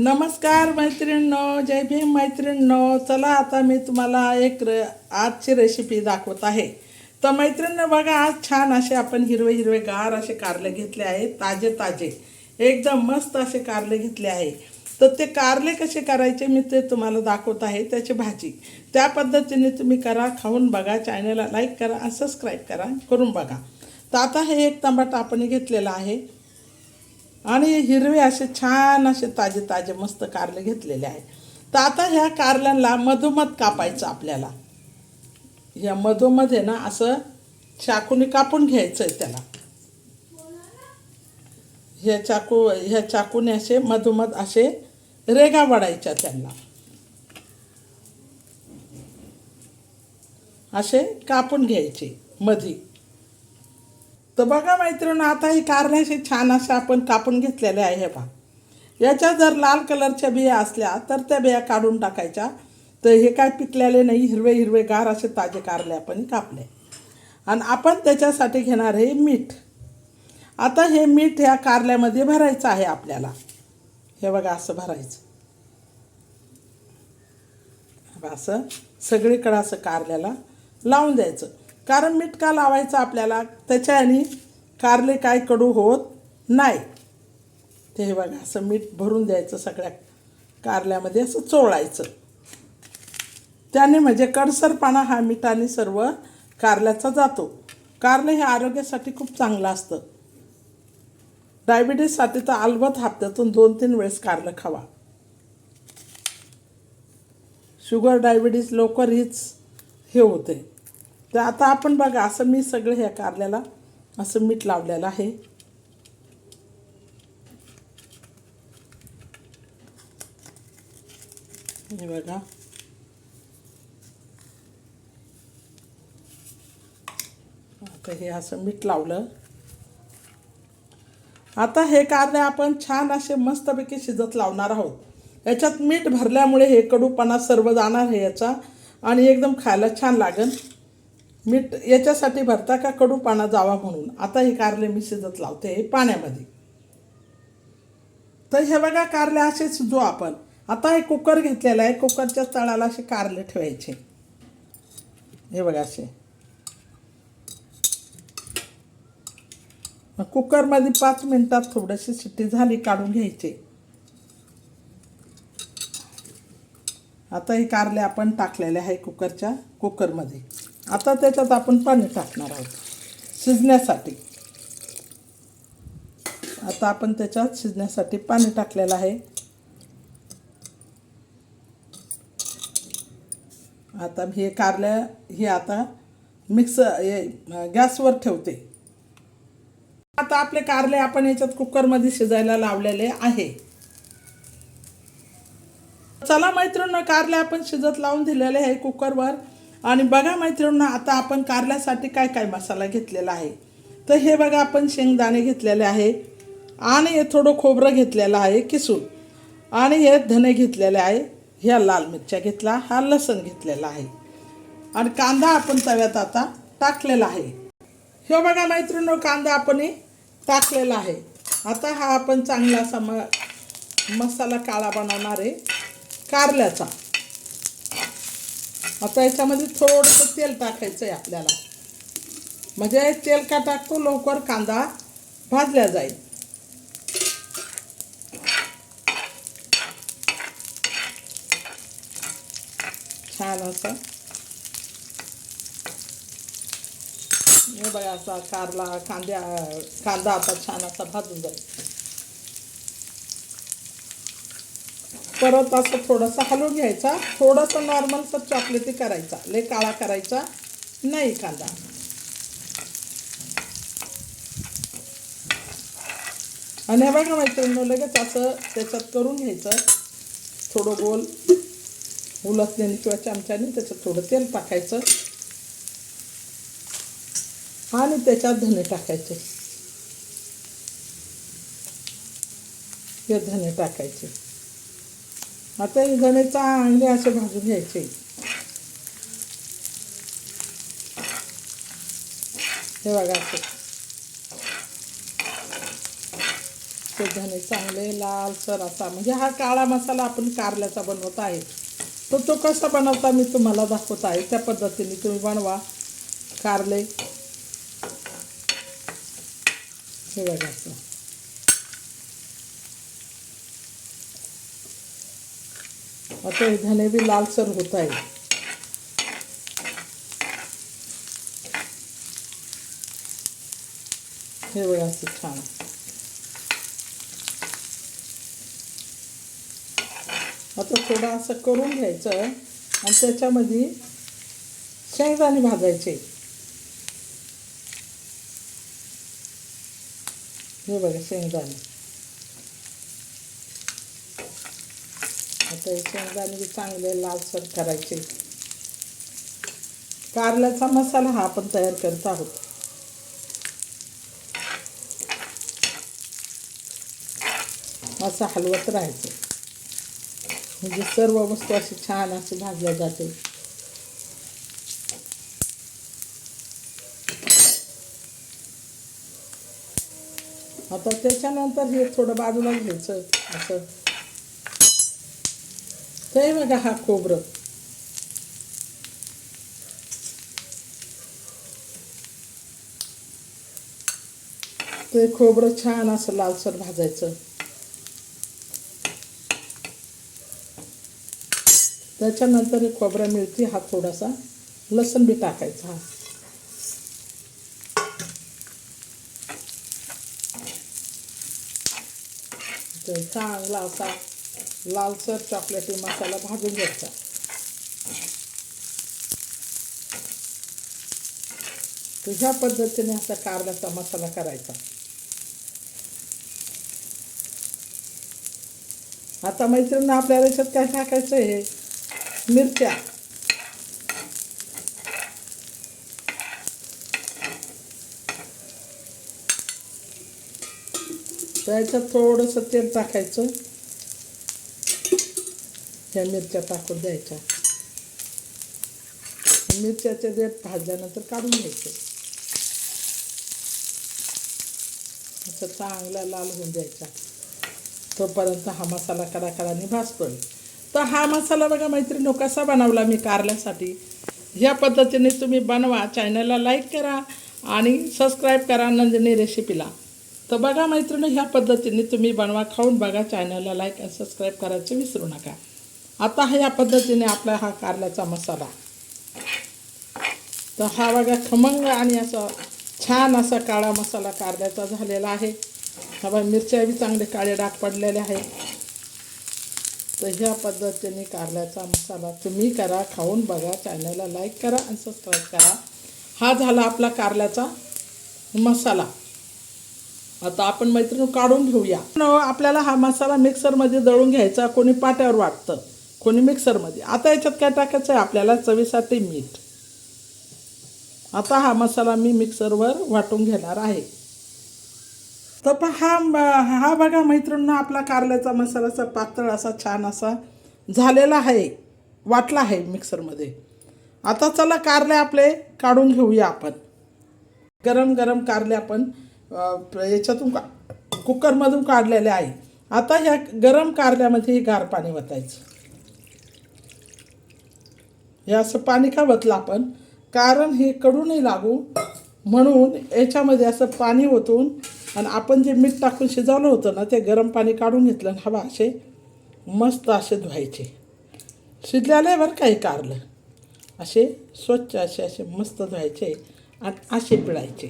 नमस्कार मैत्रिणींनो जय भीम मैत्रिणींनो. चला आता मी तुम्हाला एक र आजची रेसिपी दाखवत आहे. तर मैत्रिणींनो बघा आज छान असे आपण हिरवे हिरवे गार असे कारले घेतले आहेत ताजे ताजे. एकदम मस्त असे कारले घेतले आहे. तर ते कारले कसे करायचे मी ते तुम्हाला दाखवत आहे त्याची भाजी. त्या पद्धतीने तुम्ही करा खाऊन बघा चॅनलला लाईक करा आणि सबस्क्राईब करा करून बघा. तर आता हे एक टमाटा आपण घेतलेला आहे. आणि हिरवे असे छान असे ताजे ताजे मस्त कारले घेतलेले आहे. तर आता ह्या कारल्यांना मधोमध कापायचं आपल्याला. या मधोमध आहे ना असं चाकूने कापून घ्यायचं आहे त्याला. ह्या चाकू ह्या चाकूने असे मधोमध असे रेगा वाढायच्या त्यांना. असे कापून घ्यायचे मधी. तर बघा मैत्रिणी आता ही कारल्याशी छान असे आपण कापून घेतलेले आहे हे पहा. याच्या जर लाल कलरच्या बिया असल्या तर त्या बिया काढून टाकायच्या. तर हे काय पिकलेले नाही हिरवे हिरवे गार असे ताजे कारले आपण कापले. आणि आपण त्याच्यासाठी घेणार आहे मीठ. आता हे मीठ ह्या कारल्यामध्ये भरायचं आहे आपल्याला. हे बघा असं भरायचं. असं सगळीकडं असं कारल्याला लावून द्यायचं. कारण मीठ का लावायचं आपल्याला? त्याच्याने कारले काय कडू होत नाही. ते हे बघा असं मीठ भरून द्यायचं सगळ्या कारल्यामध्ये असं चोळायचं. त्याने म्हणजे कडसरपणा हा मिठाने सर्व कारल्याचा जातो. कारले हे आरोग्यासाठी खूप चांगलं असतं. डायबिटीजसाठी तर अलबत हप्त्यातून दोन तीन वेळेस कारलं खावा. शुगर डायबिटीज लवकर हीच हे होते. तर आता आपण बघा असं मी सगळं ह्या कारल्याला असं मीठ लावलेलं आहे. हे बघा. आता हे असं मीठ लावलं. आता हे कारले आपण छान असे मस्तपैकी शिजत लावणार आहोत. याच्यात मीठ भरल्यामुळे हे कडूपणा सर्व जाणार आहे याचा. आणि एकदम खायला छान लागेल. मीठ याच्यासाठी भरता का कडू पाना जावा म्हणून? आता हे कारले मी शिजत लावते पाण्यामध्ये. तर हे बघा कारले असे शिजू आपण. आता हे कुकर घेतलेलं आहे. कुकरच्या तळाला असे कारले ठेवायचे. हे बघा असे. कुकरमध्ये पाच मिनटात थोडीशी शिट्टी झाली काढून घ्यायचे. आता हे कारले आपण टाकलेले आहे कुकरच्या कुकरमध्ये. आता त्याच्यात आपण पाणी टाकणार आहोत. शिजण्यासाठी. आता आपण त्याच्यात शिजण्यासाठी पाणी टाकलेलं आहे. आता हे कारल्या हे आता मिक्स हे गॅसवर ठेवते. आता आपले कारले आपण याच्यात कुकरमध्ये शिजायला लावलेले आहे. चला मैत्रिणी कारले आपण शिजत लावून दिलेले आहे कुकरवर. आणि बघा मैत्रिणींना आता आपण कारल्यासाठी काय काय मसाला घेतलेला आहे? तर हे बघा आपण शेंगदाणे घेतलेले आहे. आणि हे थोडं खोबरं घेतलेलं आहे किसून. आणि हे धने घेतलेले आहे. ह्या लाल मिरच्या घेतला हा लसण घेतलेला आहे. आणि कांदा आपण तव्यात आता टाकलेला आहे. हे बघा मैत्रिणीनो कांदा आपण टाकलेला आहे. आता हा आपण चांगला असा म मसाला काळा बनवणार आहे कारल्याचा. आता याच्यामध्ये थोडंसं तेल टाकायचं आहे आपल्याला. म्हणजे तेल का टाकतो? लवकर कांदा भाजल्या जाईल. छान असं. हे बघा असा कारला कांद्या कांदा आता छान असा भाजून जाईल. परत असं थोडंसं हलवून घ्यायचा. थोडंसं नॉर्मलचं चॉकलेटी करायचा. लय काळा करायचा नाही कांदा. आणि हे बघा मैत्रिणी लगेच असं त्याच्यात करून घ्यायचं. थोडं गोल उलसल्याने किंवा चमच्याने त्याच्यात थोडं तेल टाकायचं. आणि त्याच्यात धने टाकायचे. हे धने टाकायचे. आता हे चांगले असे भाजून घ्यायचे. हे बघा असे. असे धणे चांगले लालसर असा. म्हणजे हा काळा मसाला आपण कारल्याचा बनवत आहे. तर तो कसा बनवता मी तुम्हाला दाखवत आहे. त्या पद्धतीने तुम्ही बनवा कारले. हे बघा असं. आता हे धणे बी लालसर होत आहे. हे बघा असं छान. आता थोडं असं करून घ्यायचं आणि त्याच्यामध्ये शेंगदाणे भाजायचे. हे बघा शेंगदाणे. आता शेंगदाणे चांगले लालसर करायचे. कारल्याचा मसाला हा आपण तयार करत आहोत. असं हलवत राहायचं. म्हणजे सर्व वस्तू अशी छान अशी भाजल्या जाते. आता त्याच्यानंतर हे थोडं बाजूला घ्यायचं असं. ते बघा हा खोबरं ते खोबरं छान असं लालसर भाजायचं. त्याच्यानंतर हे खोबरं मिळते हा थोडासा लसण बी टाकायचा हा. चांगला असा लालसर चॉकलेटी मसाला भाजून घ्यायचा. तुझ्या पद्धतीने असा कारल्याचा मसाला करायचा. आता मैत्रिणी आपल्याला याच्यात काय टाकायचं आहे? मिरच्या. त्याच्यात थोडंसं तेल टाकायचं. त्या मिरच्या टाकून द्यायच्या. मिरच्याचे देठ भाजल्यानंतर काढून घ्यायचं. असं चांगला लाल होऊन द्यायचा. तोपर्यंत हा मसाला कडाकडाने भाजतोय. तर हा मसाला बघा मैत्रिणी कसा बनवला मी कारल्यासाठी? ह्या पद्धतीने तुम्ही बनवा चॅनलला लाईक करा आणि सबस्क्राईब करा नंदिनी रेसिपीला. तर बघा मैत्रिणी ह्या पद्धतीने तुम्ही बनवा खाऊन बघा चॅनलला लाईक आणि सबस्क्राईब करायचं विसरू नका. आता हा या पद्धतीने आपला हा कारल्याचा मसाला. तर हा बघा खमंग आणि असा छान असा काळा मसाला कारल्याचा झालेला आहे. हा बघा मिरच्या बी चांगले काळे डाग पडलेले आहे तर ह्या पद्धतीने कारल्याचा मसाला तुम्ही करा खाऊन बघा चॅनलला लाईक करा आणि सबस्क्राईब करा. हा झाला आपला कारल्याचा मसाला. आता आपण मैत्रीण काढून घेऊया. आपल्याला हा मसाला मिक्सरमध्ये दळून घ्यायचा कोणी पाट्यावर वाटतं. कोणी मिक्सरमध्ये. आता याच्यात काय टाकायचं आहे? आपल्याला चवीसाठी मीठ. आता हा मसाला मी मिक्सरवर वाटून घेणार आहे. तर पहा हा हा बघा मैत्रिणींनो आपला कारल्याचा मसाल्याचा पातळ असा छान असा झालेला आहे. वाटला आहे मिक्सरमध्ये. आता चला कारले आपले काढून घेऊया आपण. गरम गरम कारले आपण याच्यातून का कुकरमधून काढलेले आहे. आता ह्या गरम कारल्यामध्ये गार पाणी वतायचं. हे असं पाणी का वतलं आपण? कारण हे कडू नाही लागू. म्हणून याच्यामध्ये असं पाणी ओतून आणि आपण जे मीठ टाकून शिजवलं होतं ना ते गरम पाणी काढून घेतलं आणि हवा असे मस्त असे धुवायचे. शिजल्याला बरं काही कारलं. असे स्वच्छ असे असे मस्त धुवायचे आणि असे पिळायचे.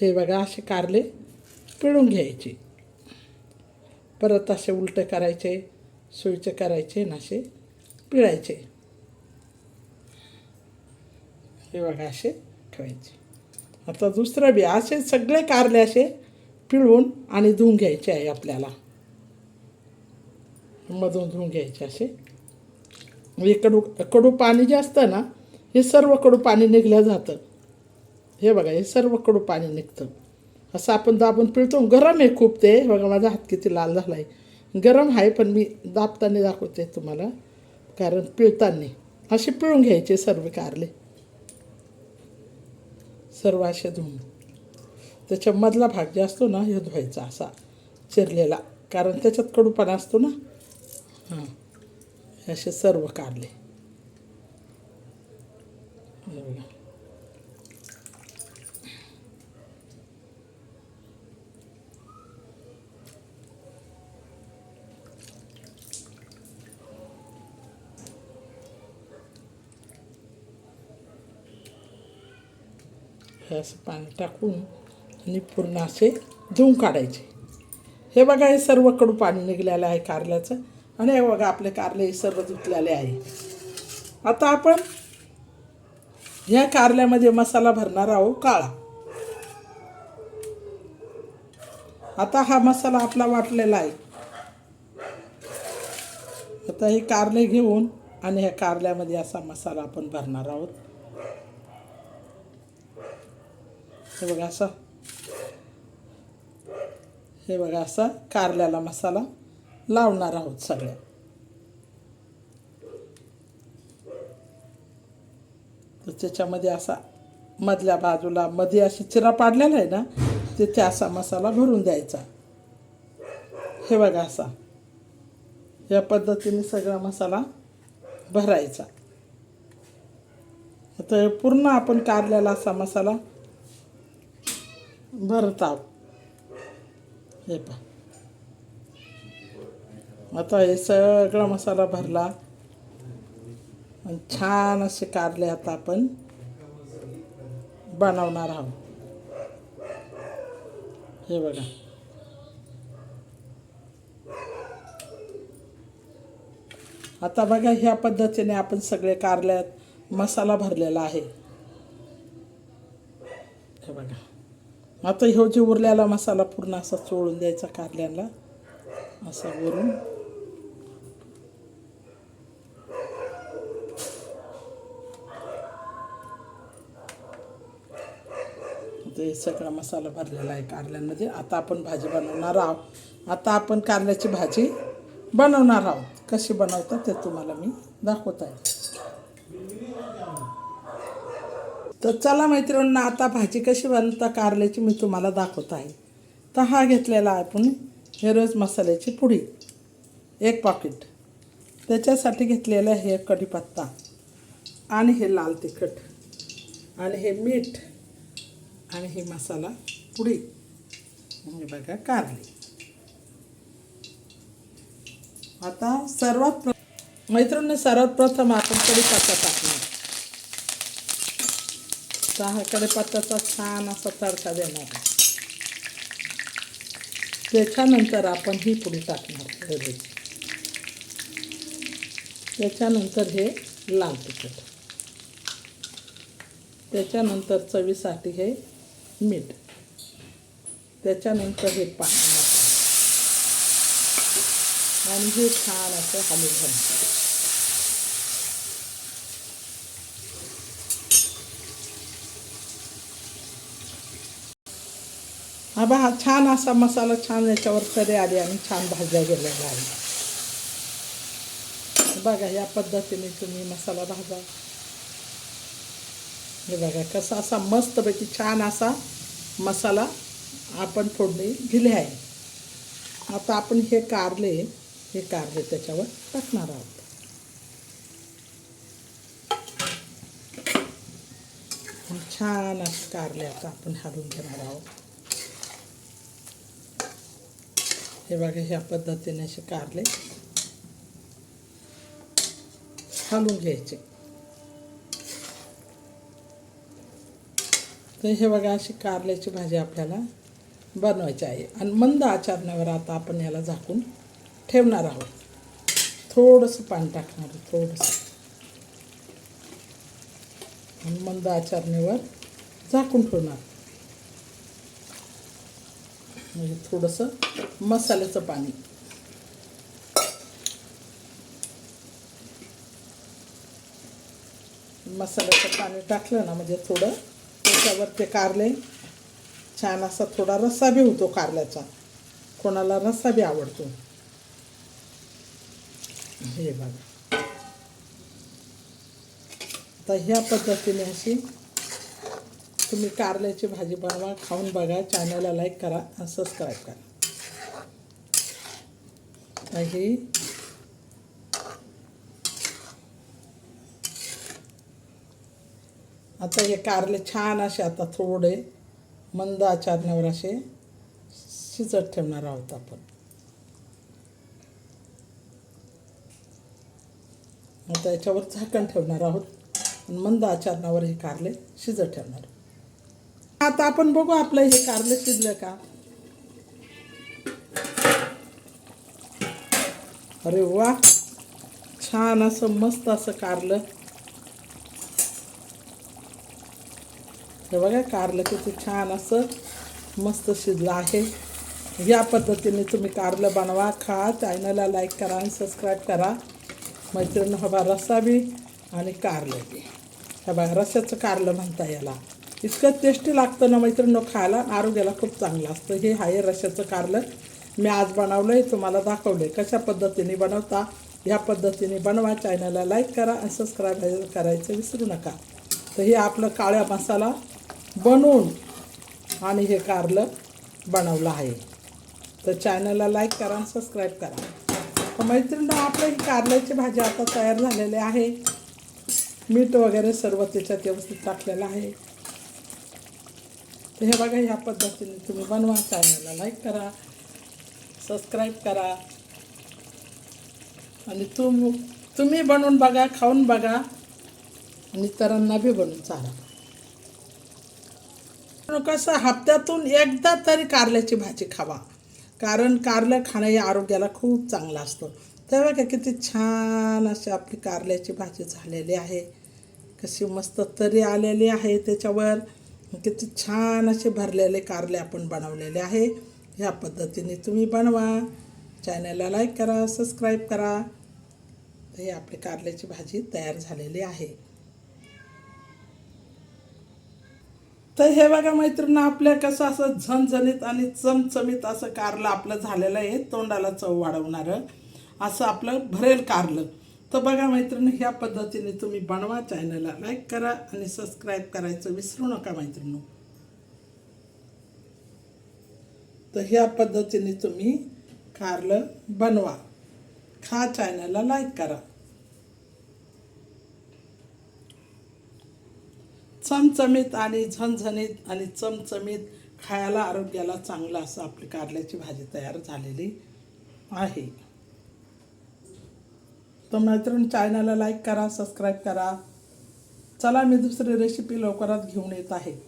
ते बघा असे कारले पिळून घ्यायचे. परत असे उलटे करायचे. सुळचे करायचे आणि असे पिळायचे. हे बघा असे ठेवायचे. आता दुसरं बी असे सगळे कारले असे पिळून आणि धुवून घ्यायचे आहे आपल्याला. मधून धुवून घ्यायचे असे. हे कडू कडू पाणी जे असतं ना हे सर्व कडू पाणी निघलं जातं. हे बघा हे सर्व कडू पाणी निघतं. असं आपण दाबून पिळतो. गरम आहे खूप ते. बघा माझा हात किती लाल झाला आहे गरम आहे पण मी दाबताना दाखवते तुम्हाला. कारण पिळताना. असे पिळून घ्यायचे सर्व कारले. सर्व असे धुवून. त्याच्या मधला भाग जे असतो ना हे धुवायचा असा चिरलेला. कारण त्याच्यात कडूपणा असतो ना. हां. असे सर्व कारले. असं पाणी टाकून आणि पूर्ण असे धुवून काढायचे. हे बघा हे सर्व कडू पाणी निघलेलं आहे कारल्याचं आणि हे बघा आपले कारले हे सर्व धुतलेले आहे. आता आपण ह्या कारल्यामध्ये मसाला भरणार आहोत काळा. आता हा मसाला आपला वाटलेला आहे. आता हे कारले घेऊन आणि ह्या कारल्यामध्ये असा मसाला आपण भरणार आहोत. हे बघा असं. हे बघा असा कारल्याला मसाला लावणार आहोत सगळ्या तर त्याच्यामध्ये असा मधल्या बाजूला मध्ये अशी चिरा पाडलेला आहे ना तिथे असा मसाला भरून द्यायचा. हे बघा असा. या पद्धतीने सगळा मसाला भरायचा. आता पूर्ण आपण कारल्याला असा मसाला भरत हे पहा. आता हे सगळा मसाला भरला. आणि छान असे कारले आता आपण बनवणार आहोत. हे बघा. आता बघा ह्या पद्धतीने आपण सगळे कारल्यात मसाला भरलेला आहे. हे बघा. आता ह्यो जे उरलेला मसाला पूर्ण असा चोळून द्यायचा कारल्याला असा वरून. ते सगळा मसाला भरलेला आहे कारल्यांमध्ये. आता आपण भाजी बनवणार आहोत. आता आपण कारल्याची भाजी बनवणार आहोत. कशी बनवतात ते तुम्हाला मी दाखवत आहे. तर चला मैत्रिणींना आता भाजी कशी बनता कारल्याची मी तुम्हाला दाखवत आहे. तर हा घेतलेला आहे आपण हे रोज मसाल्याची पुडी. एक पाकिट त्याच्यासाठी घेतलेलं हे कढीपत्ता आणि हे लाल तिखट आणि हे मीठ आणि हे मसाला पुडी. म्हणजे बघा कारली. आता सर्वात प्र मैत्रिणी सर्वात प्रथम आपण कढीपत्ता टाकणार. तर हा कढीपत्त्याचा छान असा तडका देणार त्याच्यानंतर आपण ही पुडी टाकणार हळदीची त्याच्यानंतर हे लाल तिखट त्याच्यानंतर चवीसाठी हे मीठ त्याच्यानंतर हे पाणी आणि हे छान असं हलवून घ्यायचं हा बा हा छान असा मसाला छान याच्यावर तरी आली आणि छान भाज्या गेलेल्या आहेत. बघा या पद्धतीने तुम्ही मसाला भाजा. हे बघा कसा असा मस्तपैकी छान असा मसाला आपण फोडणी दिली आहे. आता आपण हे कारले हे कारले त्याच्यावर टाकणार आहोत. छान असं कारले आता आपण हलवून घेणार आहोत. हे बघा ह्या पद्धतीने असे कारले. हलवून घ्यायचे. तर हे बघा अशी कारल्याची भाजी आपल्याला बनवायची आहे. आणि मंद आचारण्यावर आता आपण याला झाकून ठेवणार आहोत. थोडंसं पाणी टाकणार आहोत थोडंसं. आणि मंद आचारणीवर झाकून ठेवणार. म्हणजे थोडंसं मसाल्याचं पाणी. मसाल्याचं पाणी टाकलं ना म्हणजे थोडं त्याच्यावर ते कारले. छान असा थोडा रस्सा बी होतो कारल्याचा. कोणाला रस्सा बी आवडतो. हे बघा. आता ह्या पद्धतीने अशी तुम्ही कारल्याची भाजी बनवा खाऊन बघा चॅनलला लाईक करा आणि सबस्क्राईब करा. ही आता हे कारले छान असे आता थोडे मंद आचारण्यावर असे शिजत ठेवणार आहोत आपण. आता याच्यावर झाकण ठेवणार आहोत. आणि मंद आचारणावर हे कारले शिजत ठेवणार. आता आपण बघू आपलं हे कारलं शिजलं का. अरे वा. छान असं मस्त असं कारलं. हे बघा कारलं किती छान असं मस्त शिजलं आहे. या पद्धतीने तुम्ही कारलं बनवा खा चॅनलला लाईक करा आणि सबस्क्राईब करा. मैत्रीण हवा रस्सा बी आणि कारलं. बी हे बघा रस्स्याचं कारलं म्हणता याला. इतकं टेस्टी लागतं ना मैत्रिणी खायला. आरोग्याला खूप चांगलं असतं. हे आहे रशाचं कारलं मी आज बनवलं आहे तुम्हाला दाखवले कशा पद्धतीने बनवता. ह्या पद्धतीने बनवा. चॅनलला लाईक करा आणि सबस्क्राईब करायचं विसरू नका. तर हे आपलं काळ्या मसाला बनवून आणि हे कारलं बनवलं आहे. तर चॅनलला लाईक करा आणि सबस्क्राईब करा. तर मैत्रिणी आपलं ही कारल्याची भाजी आता तयार झालेली आहे. मीठ वगैरे सर्व त्याच्यात व्यवस्थित टाकलेलं आहे. तर हे बघा ह्या पद्धतीने तुम्ही बनवा चॅनलला लाईक करा सबस्क्राईब करा. आणि तुम तुम्ही बनवून बघा खाऊन बघा आणि इतरांना बी बनवून चाला कसं हप्त्यातून एकदा तरी कारल्याची भाजी खावा. कारण कारलं खाणं हे आरोग्याला खूप चांगलं असतं. तर बघा किती छान अशी आपली कारल्याची भाजी झालेली आहे. कशी मस्त तरी आलेली आहे त्याच्यावर. किती छान असे भरलेले कारले आपण बनवलेले आहे. ह्या पद्धतीने तुम्ही बनवा. चॅनलला लाईक करा सबस्क्राईब करा. तर ही आपली कारल्याची भाजी तयार झालेली आहे. तर हे बघा मैत्रिणी आपल्या कसं असं झणझणीत आणि चमचमीत असं कारलं आपलं झालेलं आहे. तोंडाला चव वाढवणारं असं आपलं भरेल कारलं. तर बघा मैत्रिणी ह्या पद्धतीने तुम्ही बनवा चॅनलला लाईक करा आणि सबस्क्राईब करायचं विसरू नका मैत्रिणी. तर ह्या पद्धतीने तुम्ही कारलं बनवा. खा चॅनलला लाईक करा. चमचमीत आणि झणझणीत आणि चमचमीत खायला आरोग्याला चांगलं असं आपली कारल्याची भाजी तयार झालेली आहे. तर मैत्रीण चॅनलला लाईक करा सबस्क्राईब करा. चला मी दुसरी रेसिपी लवकरात घेऊन येत आहे.